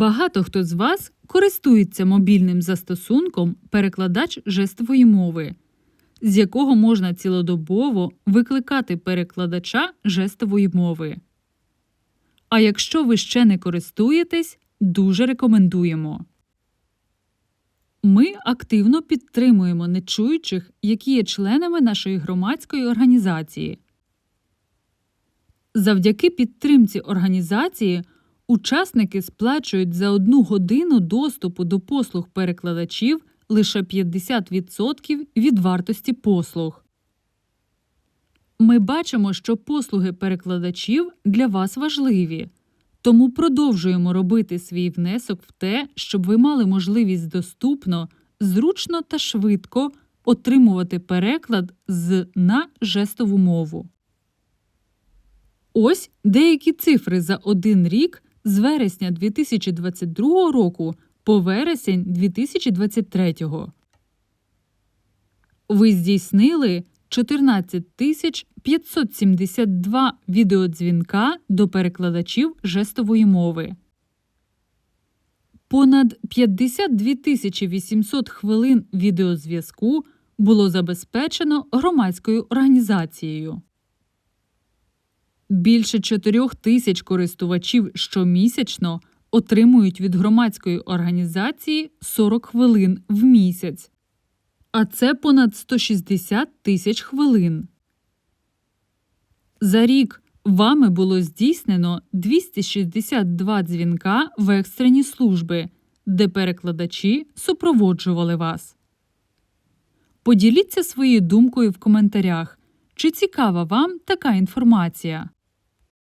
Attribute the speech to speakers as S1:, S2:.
S1: Багато хто з вас користується мобільним застосунком перекладач жестової мови, з якого можна цілодобово викликати перекладача жестової мови. А якщо ви ще не користуєтесь, дуже рекомендуємо. Ми активно підтримуємо нечуючих, які є членами нашої громадської організації. Завдяки підтримці організації учасники сплачують за одну годину доступу до послуг перекладачів лише 50% від вартості послуг. Ми бачимо, що послуги перекладачів для вас важливі, тому продовжуємо робити свій внесок в те, щоб ви мали можливість доступно, зручно та швидко отримувати переклад з на жестову мову. Ось деякі цифри за один рік з вересня 2022 року по вересень 2023. Ви здійснили 14 тисяч 572 відеодзвінка до перекладачів жестової мови. Понад 52 тисячі 800 хвилин відеозв'язку було забезпечено громадською організацією. Більше 4 тисяч користувачів щомісячно отримують від громадської організації 40 хвилин в місяць, а це понад 160 тисяч хвилин. За рік вами було здійснено 262 дзвінка в екстрені служби, де перекладачі супроводжували вас. Поділіться своєю думкою в коментарях, чи цікава вам така інформація.